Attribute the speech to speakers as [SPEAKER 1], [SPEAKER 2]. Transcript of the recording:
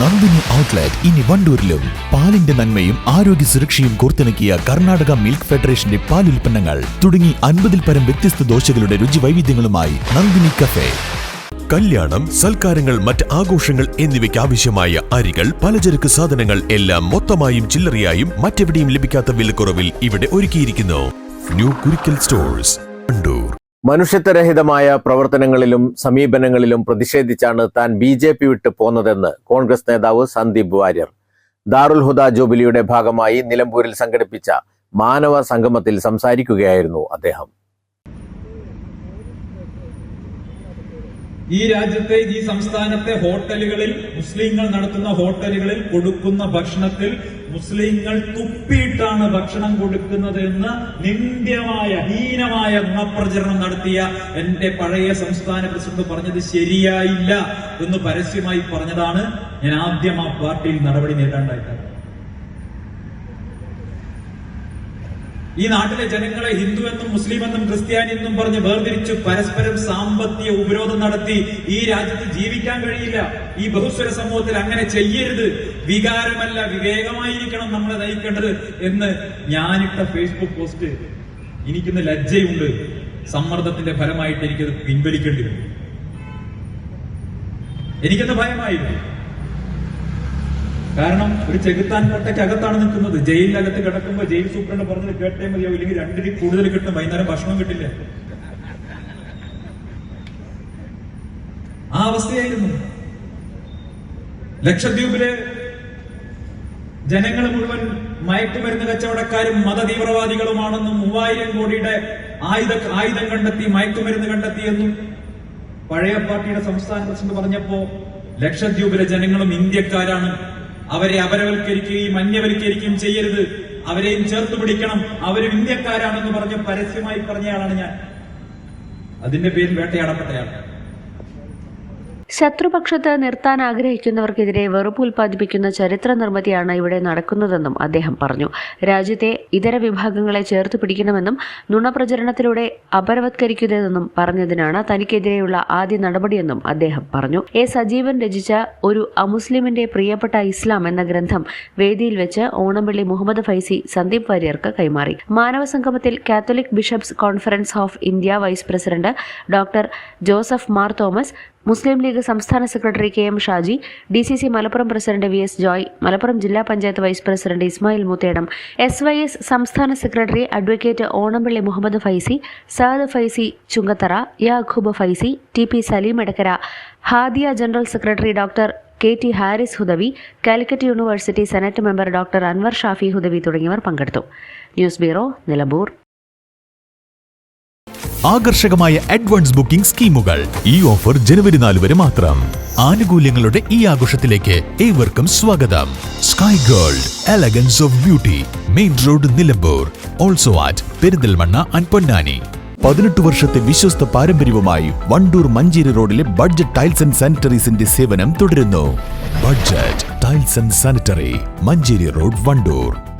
[SPEAKER 1] Nandini outlet ഇനി വണ്ടൂരിലും. പാലിന്റെ നന്മയും ആരോഗ്യ സുരക്ഷയും കോർത്തിണക്കിയ കർണാടക മിൽക്ക് ഫെഡറേഷന്റെ പാൽ ഉൽപ്പന്നങ്ങൾ തുടങ്ങി അൻപതിൽ പരം വ്യത്യസ്ത ദോശകളുടെ രുചി വൈവിധ്യങ്ങളുമായി നന്ദിനി കഫേ.
[SPEAKER 2] കല്യാണം സൽക്കാരങ്ങൾ മറ്റ് ആഘോഷങ്ങൾ എന്നിവയ്ക്ക് ആവശ്യമായ അരികൾ പലചരക്ക് സാധനങ്ങൾ എല്ലാം മൊത്തമായും ചില്ലറയായും മറ്റെവിടെയും ലഭിക്കാത്ത വിലക്കുറവിൽ ഇവിടെ ഒരുക്കിയിരിക്കുന്നു. ന്യൂ കുരിക്കൽ സ്റ്റോഴ്സ് വണ്ടൂർ
[SPEAKER 3] മനുഷ്യത്വരഹിതമായ പ്രവർത്തനങ്ങളിലും സമീപനങ്ങളിലും പ്രതിഷേധിച്ചാണ് താൻ ബി ജെ പി വിട്ട് പോന്നതെന്ന് കോൺഗ്രസ് നേതാവ് സന്ദീപ് വാര്യർ. ദാറുൽ ഹുദ ജൂബിലിയുടെ ഭാഗമായി നിലമ്പൂരിൽ സംഘടിപ്പിച്ച മാനവ സംഗമത്തിൽ സംസാരിക്കുകയായിരുന്നു അദ്ദേഹം.
[SPEAKER 4] ഈ രാജ്യത്തെ ഈ സംസ്ഥാനത്തെ ഹോട്ടലുകളിൽ മുസ്ലിങ്ങൾ നടത്തുന്ന ഹോട്ടലുകളിൽ കൊടുക്കുന്ന ഭക്ഷണത്തിൽ മുസ്ലിങ്ങൾ തുപ്പിയിട്ടാണ് ഭക്ഷണം കൊടുക്കുന്നത് എന്ന് നിന്ദ്യമായ ഹീനമായ നുണപ്രചരണം നടത്തിയ എന്റെ പഴയ സംസ്ഥാന പ്രസിഡന്റ് പറഞ്ഞത് ശരിയായില്ല എന്ന് പരസ്യമായി പറഞ്ഞതാണ് ഞാൻ ആദ്യം ആ പാർട്ടിയിൽ നടപടി നേടാണ്ടായിട്ട് ഈ നാട്ടിലെ ജനങ്ങളെ ഹിന്ദു എന്നും മുസ്ലിം എന്നും ക്രിസ്ത്യാനി എന്നും പറഞ്ഞ് വേർതിരിച്ച് പരസ്പരം സാമ്പത്തിക ഉപരോധം നടത്തി ഈ രാജ്യത്ത് ജീവിക്കാൻ കഴിയില്ല. ഈ ബഹുസ്വര സമൂഹത്തിൽ അങ്ങനെ ചെയ്യരുത്. വികാരമല്ല വിവേകമായിരിക്കണം നമ്മളെ നയിക്കേണ്ടത് എന്ന് ഞാനിട്ട ഫേസ്ബുക്ക് പോസ്റ്റ് എനിക്കിന്ന് ലജ്ജയുണ്ട്. സമ്മർദ്ദത്തിന്റെ ഫലമായിട്ട് എനിക്കത് പിൻവലിക്കേണ്ടി വരും. എനിക്കത് ഭയമായിരുന്നു. കാരണം ഒരു ചെകുത്താൻ കോട്ടയ്ക്ക് അകത്താണ് നിൽക്കുന്നത്. ജയിലിനകത്ത് കിടക്കുമ്പോൾ ജയിൽ സൂപ്രണ്ട് പറഞ്ഞത് കേട്ടേ മതിയോ ഇല്ലെങ്കിൽ രണ്ടിന് കൂടുതൽ കിട്ടും. വൈകുന്നേരം ഭക്ഷണം കിട്ടില്ല. ആ അവസ്ഥയായിരുന്നു. ലക്ഷദ്വീപിലെ ജനങ്ങൾ മുഴുവൻ മയക്കുമരുന്ന് കച്ചവടക്കാരും മതതീവ്രവാദികളുമാണെന്നും മൂവായിരം കോടിയുടെ ആയുധ ആയുധം കണ്ടെത്തി മയക്കുമരുന്ന് കണ്ടെത്തിയെന്നും പഴയ പാർട്ടിയുടെ സംസ്ഥാന പ്രസിഡന്റ് പറഞ്ഞപ്പോ ലക്ഷദ്വീപിലെ ജനങ്ങളും ഇന്ത്യക്കാരാണ്. അവരെ അപരവൽക്കരിക്കുകയും അന്യവൽക്കരിക്കുകയും ചെയ്യരുത്. അവരെയും ചേർത്ത് പിടിക്കണം. അവരും ഇന്ത്യക്കാരാണെന്ന് പറഞ്ഞ് പരസ്യമായി പറഞ്ഞയാളാണ് ഞാൻ. അതിന്റെ പേരിൽ വേട്ടയാടപ്പെട്ടയാൾ.
[SPEAKER 5] ശത്രുപക്ഷത്ത് നിർത്താൻ ആഗ്രഹിക്കുന്നവർക്കെതിരെ വെറുപ്പ് ഉൽപ്പാദിപ്പിക്കുന്ന ചരിത്ര നിർമ്മിതിയാണ് ഇവിടെ നടക്കുന്നതെന്നും അദ്ദേഹം പറഞ്ഞു. രാജ്യത്തെ ഇതര വിഭാഗങ്ങളെ ചേർത്ത് പിടിക്കണമെന്നും നുണപ്രചരണത്തിലൂടെ അപരവത്കരിക്കുന്നതെന്നും പറഞ്ഞതിനാണ് തനിക്കെതിരെയുള്ള ആദ്യ നടപടിയെന്നും അദ്ദേഹം പറഞ്ഞു. എ സജീവൻ രചിച്ച ഒരു അമുസ്ലിമിന്റെ പ്രിയപ്പെട്ട ഇസ്ലാം എന്ന ഗ്രന്ഥം വേദിയിൽ വെച്ച് ഓണംപള്ളി മുഹമ്മദ് ഫൈസി സന്ദീപ് വാര്യർക്ക് കൈമാറി. മാനവ സംഗമത്തിൽ Catholic bishops conference of India vice president doctor Joseph Mar Thomas Muslim League സംസ്ഥാന secretary K M Shaji D C C Malappuram president V S Joy Malappuram ജില്ലാ panchayat vice president Ismail Muthedam S Y S സംസ്ഥാന secretary advocate Onampally Muhammad Faizi Sahad Faizi Chungathara Yakub Faizi T P Saleem Edakkara Hadiya general secretary doctor K T Haris Hudawi Calicut university senate member doctor Anwar Shafi Hudawi തുടങ്ങിയവർ പങ്കെടുത്തു. News bureau Nilambur.
[SPEAKER 1] ആകർഷകമായ advance booking സ്കീമുകൾ. ഈ offer ജനുവരി നാല് വരെ മാത്രം. ആനുകൂല്യങ്ങളുടെ ഈ ആഘോഷത്തിലേക്ക് ഏവർക്കും സ്വാഗതം. Sky gold elegance of beauty main road Nilambur. Also at Perinthalmanna and Ponnani. പതിനെട്ട് വർഷത്തെ വിശ്വസ്ത പാരമ്പര്യവുമായി വണ്ടൂർ മഞ്ചേരി റോഡിലെ ബഡ്ജറ്റ് ടൈൽസ് ആൻഡ് സാനിറ്ററീസിന്റെ സേവനം തുടരുന്നു. Budget tiles and sanitary Manjeri road Wandoor.